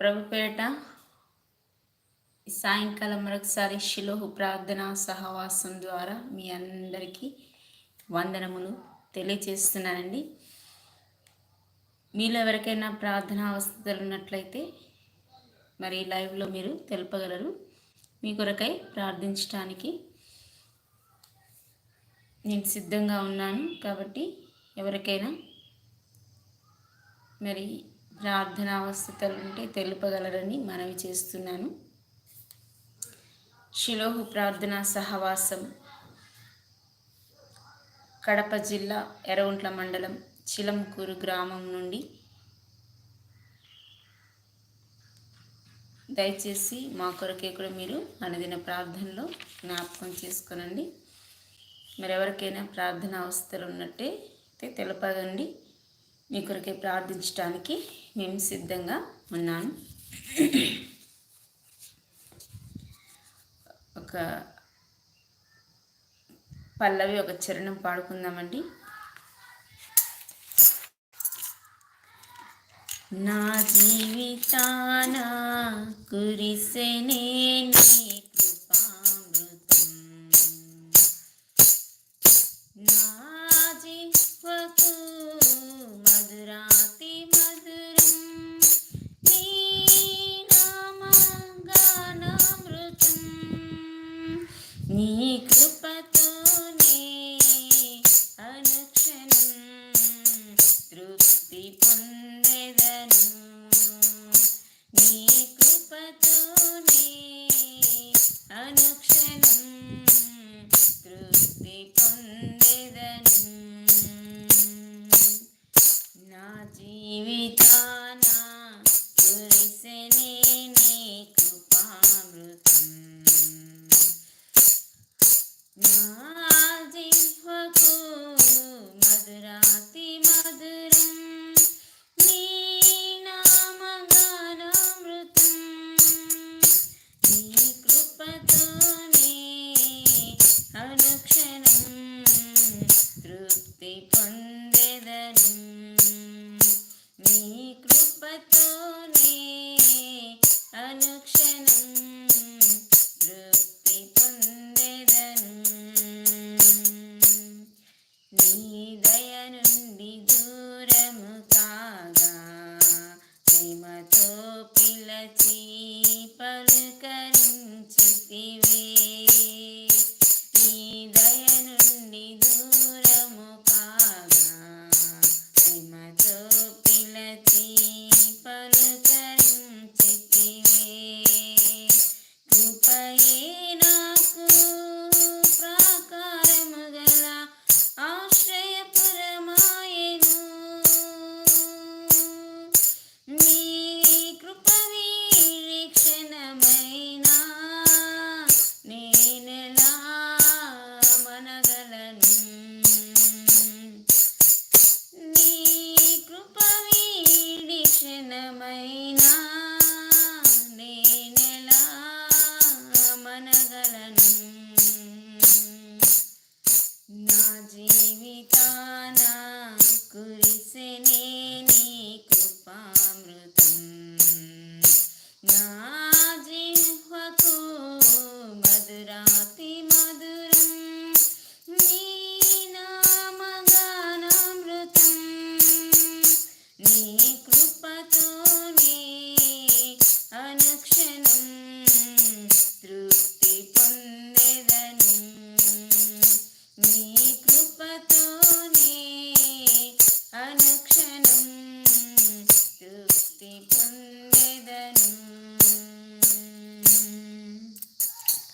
ప్రభుపేట సాయంకాలం మరొకసారి శిలోహు ప్రార్థన సహవాసం ద్వారా మీ అందరికీ వందనములు తెలియచేస్తున్నానండి. మీలో ఎవరికైనా ప్రార్థన అవస్థలు ఉన్నట్లయితే మరి లైవ్లో మీరు తెలుపగలరు. మీ కొరకై ప్రార్థించడానికి నేను సిద్ధంగా ఉన్నాను కాబట్టి ఎవరికైనా మరి ప్రార్థన అవస్థలు ఉంటే తెలుపగలరని మనవి చేస్తున్నాను. శిలోహు ప్రార్థన సహవాసం కడప జిల్లా ఎరవుంట్ల మండలం చిలంకూరు గ్రామం నుండి దయచేసి మా కొరకే కూడా మీరు అనుదిన ప్రార్థనలో జ్ఞాపకం చేసుకోనండి. మరెవరికైనా ప్రార్థన అవస్థలు ఉన్నట్టే తెలపదండి మీ కొరకే ప్రార్థించడానికి మేము సిద్ధంగా ఉన్నాను. ఒక పల్లవి ఒక చరణం పాడుకుందామండి. నా జీవితాన కురిసెనే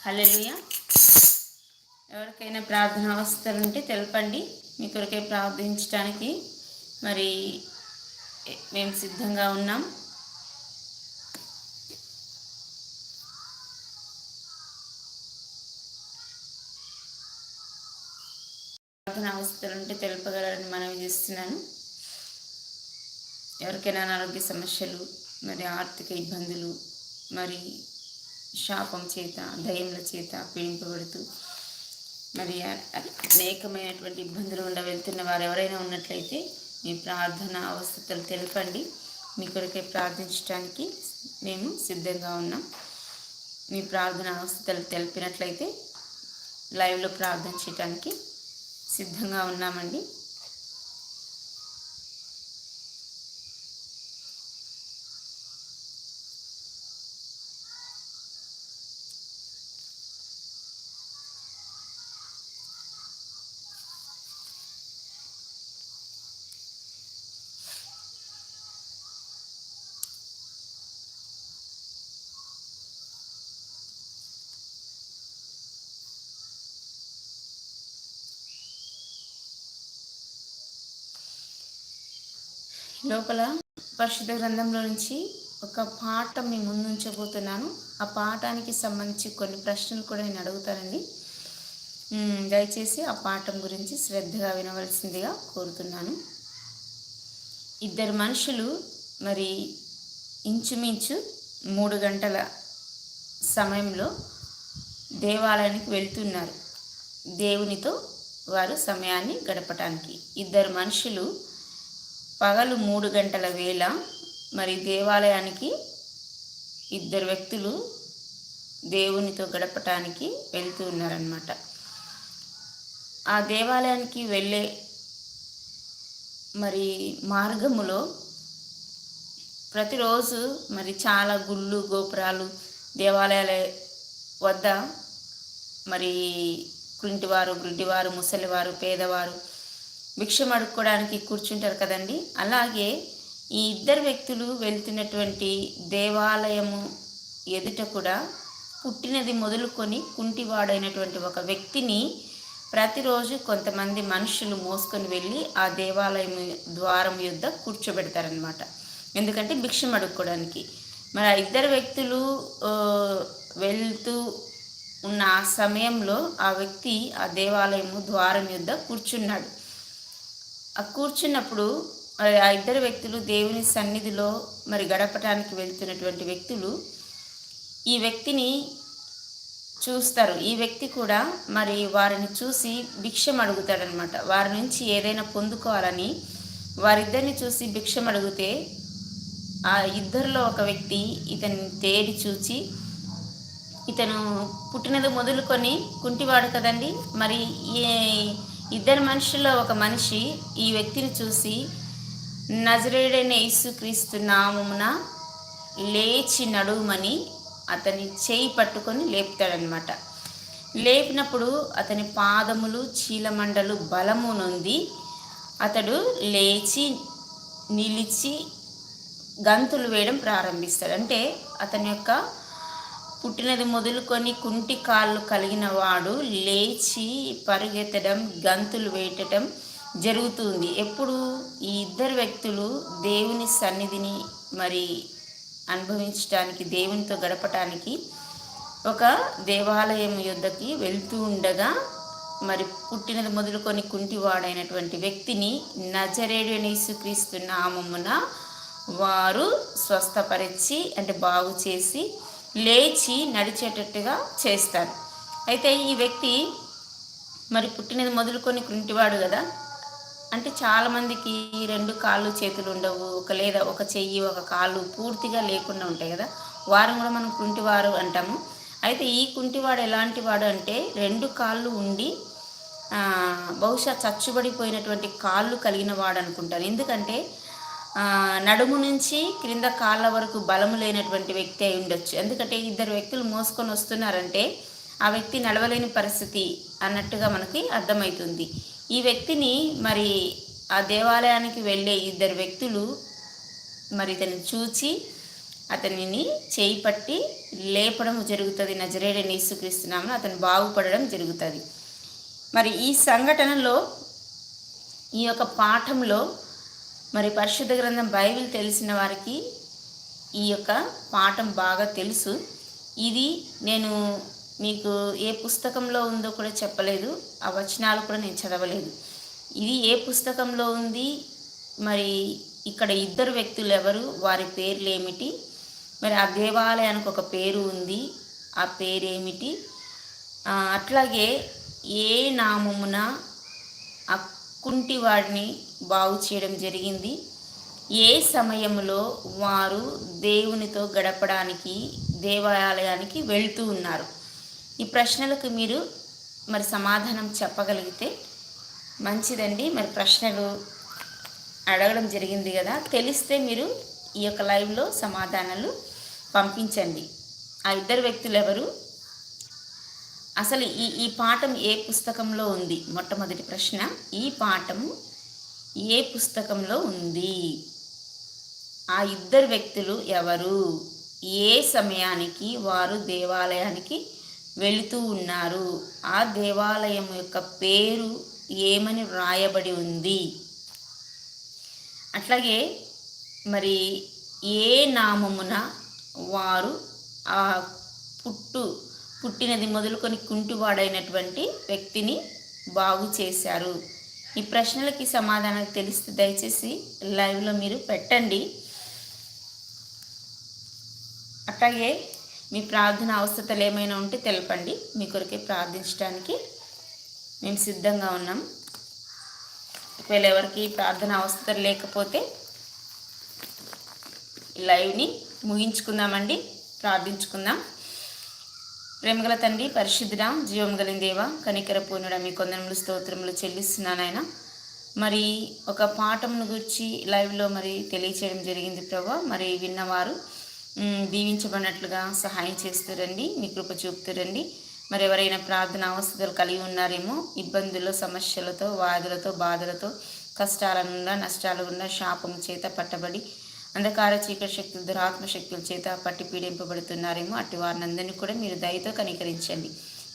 హలెలుయ ఎవరికైనా ప్రార్థన అవస్థలు ఉంటే తెలపండి. మీ కొరకే ప్రార్థించడానికి మరి మేము సిద్ధంగా ఉన్నాం. ప్రార్థన అవస్థలు ఉంటే తెలుపగలరని మనవి చేస్తున్నాను. ఎవరికైనా అనారోగ్య సమస్యలు మరి ఆర్థిక ఇబ్బందులు మరి శాపం చేత దయముల చేత పీడింపబడుతూ మరి అనేకమైనటువంటి ఇబ్బందులు ఉండ వెళ్తున్న వారు ఎవరైనా ఉన్నట్లయితే మీ ప్రార్థన అవస్థలు తెలపండి. మీ కొరకే ప్రార్థించడానికి మేము సిద్ధంగా ఉన్నాం. మీ ప్రార్థన అవస్థలు తెలిపినట్లయితే లైవ్లో ప్రార్థన చేయడానికి సిద్ధంగా ఉన్నామండి. లోపల పరిశుద్ధ గ్రంథంలో నుంచి ఒక పాట మీ ముందు ఉంచబోతున్నాను. ఆ పాఠానికి సంబంధించి కొన్ని ప్రశ్నలు కూడా నేను అడుగుతానండి. దయచేసి ఆ పాఠం గురించి శ్రద్ధగా వినవలసిందిగా కోరుతున్నాను. ఇద్దరు మనుషులు మరి ఇంచుమించు మూడు గంటల సమయంలో దేవాలయానికి వెళ్తున్నారు. దేవునితో వారు సమయాన్ని గడపటానికి. ఇద్దరు మనుషులు పగలు మూడు గంటల వేళ మరి దేవాలయానికి ఇద్దరు వ్యక్తులు దేవునితో గడపటానికి వెళ్తూ ఉన్నారనమాట ఆ దేవాలయానికి వెళ్ళే మరి మార్గములో ప్రతిరోజు మరి చాలా గుళ్ళు గోపురాలు దేవాలయాల వద్ద మరి కుంటివారు గుడ్డివారు ముసలివారు పేదవారు భిక్షం అడుక్కోవడానికి కూర్చుంటారు కదండి. అలాగే ఈ ఇద్దరు వ్యక్తులు వెళ్తున్నటువంటి దేవాలయము ఎదుట కూడా పుట్టినది మొదలుకొని కుంటివాడైనటువంటి ఒక వ్యక్తిని ప్రతిరోజు కొంతమంది మనుషులు మోసుకొని వెళ్ళి ఆ దేవాలయం ద్వారం యుద్ధ కూర్చోబెడతారనమాట ఎందుకంటే భిక్షం అడుక్కోవడానికి మరి ఆ ఇద్దరు వ్యక్తులు వెళ్తూ ఉన్న ఆ సమయంలో ఆ వ్యక్తి ఆ దేవాలయము ద్వారం యుద్ధ కూర్చున్నాడు. ఆ కూర్చున్నప్పుడు ఆ ఇద్దరు వ్యక్తులు దేవుని సన్నిధిలో మరి గడపటానికి వెళ్తున్నటువంటి వ్యక్తులు ఈ వ్యక్తిని చూస్తారు. ఈ వ్యక్తి కూడా మరి వారిని చూసి భిక్షం అడుగుతాడనమాట వారి నుంచి ఏదైనా పొందుకోవాలని వారిద్దరిని చూసి భిక్షం అడిగితే ఆ ఇద్దరిలో ఒక వ్యక్తి ఇతన్ని తేడి చూచి ఇతను పుట్టినది మొదలుకొని కుంటివాడు కదండి మరి ఏ ఇద్దరు మనుషుల్లో ఒక మనిషి ఈ వ్యక్తిని చూసి నజరేడైన యేసుక్రీస్తు నామమున లేచి నడుమని అతని చేయి పట్టుకొని లేపుతాడనమాట లేపినప్పుడు అతని పాదములు చీలమండలు బలము నొంది అతడు లేచి నిలిచి గంతులు వేయడం ప్రారంభిస్తాడు. అంటే అతని యొక్క పుట్టినది మొదలుకొని కుంటి కాళ్ళు కలిగిన వాడు లేచి పరుగెత్తడం గంతులు వేయటం జరుగుతుంది. ఎప్పుడు ఈ ఇద్దరు వ్యక్తులు దేవుని సన్నిధిని మరి అనుభవించడానికి దేవునితో గడపటానికి ఒక దేవాలయం యుద్ధకి వెళ్తూ ఉండగా మరి పుట్టినది మొదలుకొని కుంటివాడైనటువంటి వ్యక్తిని నజరేడు యేసుక్రీస్తు నామమున వారు స్వస్థపరిచి అంటే బాగు చేసి లేచి నడిచేటట్టుగా చేస్తారు. అయితే ఈ వ్యక్తి మరి పుట్టినది మొదలుకొని కుంటివాడు కదా. అంటే చాలామందికి రెండు కాళ్ళు చేతులు ఉండవు ఒక లేదా ఒక చెయ్యి ఒక కాళ్ళు పూర్తిగా లేకుండా ఉంటాయి కదా. వారం కూడా మనం కుంటివారు అంటాము. అయితే ఈ కుంటివాడు ఎలాంటి వాడు అంటే రెండు కాళ్ళు ఉండి బహుశా చచ్చుబడిపోయినటువంటి కాళ్ళు కలిగిన వాడు అనుకుంటాను. ఎందుకంటే నడుము నుంచి క్రింద కాళ్ళ వరకు బలము లేనటువంటి వ్యక్తి అయి ఉండొచ్చు. ఎందుకంటే ఇద్దరు వ్యక్తులు మోసుకొని వస్తున్నారంటే ఆ వ్యక్తి నడవలేని పరిస్థితి అన్నట్టుగా మనకి అర్థమవుతుంది. ఈ వ్యక్తిని మరి ఆ దేవాలయానికి వెళ్ళే ఇద్దరు వ్యక్తులు మరి ఇతన్ని చూచి అతనిని చేయి పట్టి లేపడం జరుగుతుంది. నజరేడ నీసుక్రీస్తున్నామని అతను బాగుపడడం జరుగుతుంది. మరి ఈ సంఘటనలో ఈ యొక్క పాఠంలో మరి పరిశుద్ధ గ్రంథం బైబిల్ తెలిసిన వారికి ఈ యొక్క పాఠం బాగా తెలుసు. ఇది నేను మీకు ఏ పుస్తకంలో ఉందో కూడా చెప్పలేదు. ఆ వచనాలు కూడా నేను చదవలేదు. ఇది ఏ పుస్తకంలో ఉంది? మరి ఇక్కడ ఇద్దరు వ్యక్తులు ఎవరు? వారి పేర్లు ఏమిటి? మరి ఆ దేవాలయానికి ఒక పేరు ఉంది. ఆ పేరేమిటి అట్లాగే ఏ నామమున కుంటివాడిని బాగు చేయడం జరిగింది. ఏ సమయంలో వారు దేవునితో గడపడానికి దేవాలయానికి వెళ్తూ ఉన్నారు? ఈ ప్రశ్నలకు మీరు మరి సమాధానం చెప్పగలిగితే మంచిదండి. మరి ప్రశ్నలు అడగడం జరిగింది కదా. తెలిస్తే మీరు ఈ యొక్క లైవ్లో సమాధానాలు పంపించండి. ఆ ఇద్దరు వ్యక్తులు ఎవరు? అసలు ఈ ఈ పాఠం ఏ పుస్తకంలో ఉంది? మొట్టమొదటి ప్రశ్న ఈ పాఠము ఏ పుస్తకంలో ఉంది? ఆ ఇద్దరు వ్యక్తులు ఎవరు? ఏ సమయానికి వారు దేవాలయానికి వెళుతూ ఉన్నారు? ఆ దేవాలయం యొక్క పేరు ఏమని వ్రాయబడి ఉంది? అట్లాగే మరి ఏ నామమున వారు ఆ పుట్టు పుట్టినది మొదలుకొని కుంటివాడైనటువంటి వ్యక్తిని బాగు చేశారు. ఈ ప్రశ్నలకి సమాధానం తెలిస్తే దయచేసి లైవ్లో మీరు పెట్టండి. అట్లాగే మీ ప్రార్థన అవసరతలు ఏమైనా ఉంటే తెలపండి. మీ కొరకే ప్రార్థించడానికి మేము సిద్ధంగా ఉన్నాం. ఒకవేళ ఎవరికి ప్రార్థన అవసరం లేకపోతే లైవ్ని ముగించుకుందామండి. ప్రార్థించుకుందాం. ప్రేమగల తండ్రి పరిశుద్ధుడ జీవం కలిగిన దేవ కనికర పూర్ణుడ మీ కొందరములు స్తోత్రములు చెల్లిస్తున్నాను ఆయన. మరి ఒక పాఠమును గురించి లైవ్లో మరి తెలియచేయడం జరిగింది ప్రభా. మరి విన్నవారు దీవించబడినట్లుగా సహాయం చేస్తారండి మీ కృప చూపుతారండి మరి ఎవరైనా ప్రార్థన అవస్థలు కలిగి ఉన్నారేమో ఇబ్బందులు సమస్యలతో వాదులతో బాధలతో కష్టాల గుండా నష్టాల గుండా శాపము చేత పట్టబడి అంధకార చీకటి శక్తులు దురాత్మ శక్తుల చేత పట్టి పీడింపబడుతున్నారేమో అట్టి వారిని అందరినీ కూడా మీరు దయతో కనికరించండి.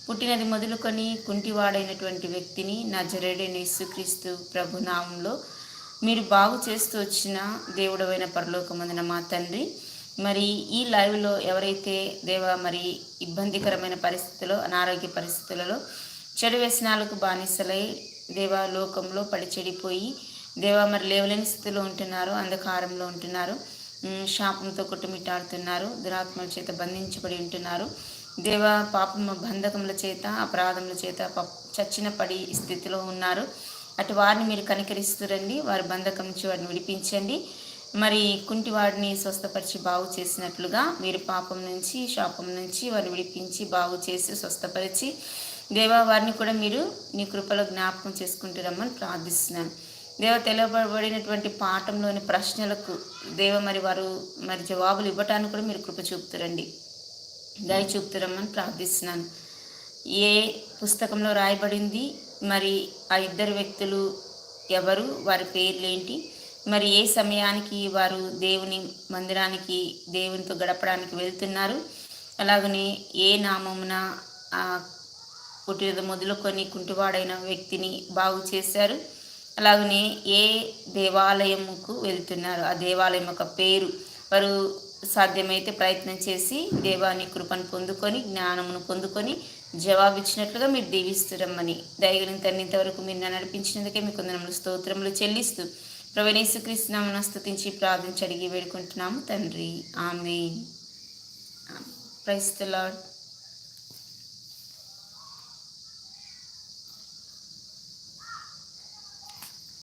పుట్టినది మొదలుకొని కుంటివాడైనటువంటి వ్యక్తిని నా జరేడైన యేసుక్రీస్తు ప్రభునామంలో మీరు బాగు చేస్తూ వచ్చిన దేవుడవైన పరలోకమందిన మా తండ్రి మరి ఈ లైవ్లో ఎవరైతే దేవ మరి ఇబ్బందికరమైన పరిస్థితుల్లో అనారోగ్య పరిస్థితులలో చెడు వ్యసనాలకు బానిసలై దేవ లోకంలో పడిచెడిపోయి దేవా మరి లేవలేని స్థితిలో ఉంటున్నారు అంధకారంలో ఉంటున్నారు శాపంతో కొట్టుమిట్టాడుతున్నారు దురాత్మల చేత బంధించబడి ఉంటున్నారు. దేవ పాపము బంధకముల చేత అపరాధముల చేత చచ్చిన పడి స్థితిలో ఉన్నారు. అటు వారిని మీరు కనికరిస్తురండి వారి బంధకం నుంచి వారిని విడిపించండి. మరి కుంటి వాడిని స్వస్థపరిచి బాగు చేసినట్లుగా మీరు పాపం నుంచి శాపం నుంచి వారిని విడిపించి బాగు చేసి స్వస్థపరిచి దేవా వారిని కూడా మీరు నీ కృపలో జ్ఞాపకం చేసుకుంటూ రమ్మని ప్రార్థిస్తున్నాను. దేవ తెలియబడినటువంటి పాఠంలోని ప్రశ్నలకు దేవ మరి వారు మరి జవాబులు ఇవ్వటానికి కూడా మీరు కృప చూపుతారండి. దయ చూపుతారమ్మని ప్రార్థిస్తున్నాను. ఏ పుస్తకంలో రాయబడింది? మరి ఆ ఇద్దరు వ్యక్తులు ఎవరు? వారి పేర్లేంటి? మరి ఏ సమయానికి వారు దేవుని మందిరానికి దేవునితో గడపడానికి వెళ్తున్నారు? అలాగనే ఏ నామమున ఆ పుట్టినది మొదలుకొని కుంటివాడైన వ్యక్తిని బాగు చేశారు? అలాగనే ఏ దేవాలయముకు వెళ్తున్నారు? ఆ దేవాలయం యొక్క పేరు వారు సాధ్యమైతే ప్రయత్నం చేసి దేవాని కృపను పొందుకొని జ్ఞానమును పొందుకొని జవాబిచ్చినట్లుగా మీరు దీవిస్తురమ్మని దయగలిగిన తండ్రి ఇంతవరకు మీరు నడిపించినందుకే మీకు వందనములు స్తోత్రములు చెల్లిస్తూ ప్రవణేశుకృష్ణమును స్థుతించి ప్రార్థించి అడిగి వేడుకుంటున్నాము. తండ్రి ఆమె ప్రైస్తలాడ్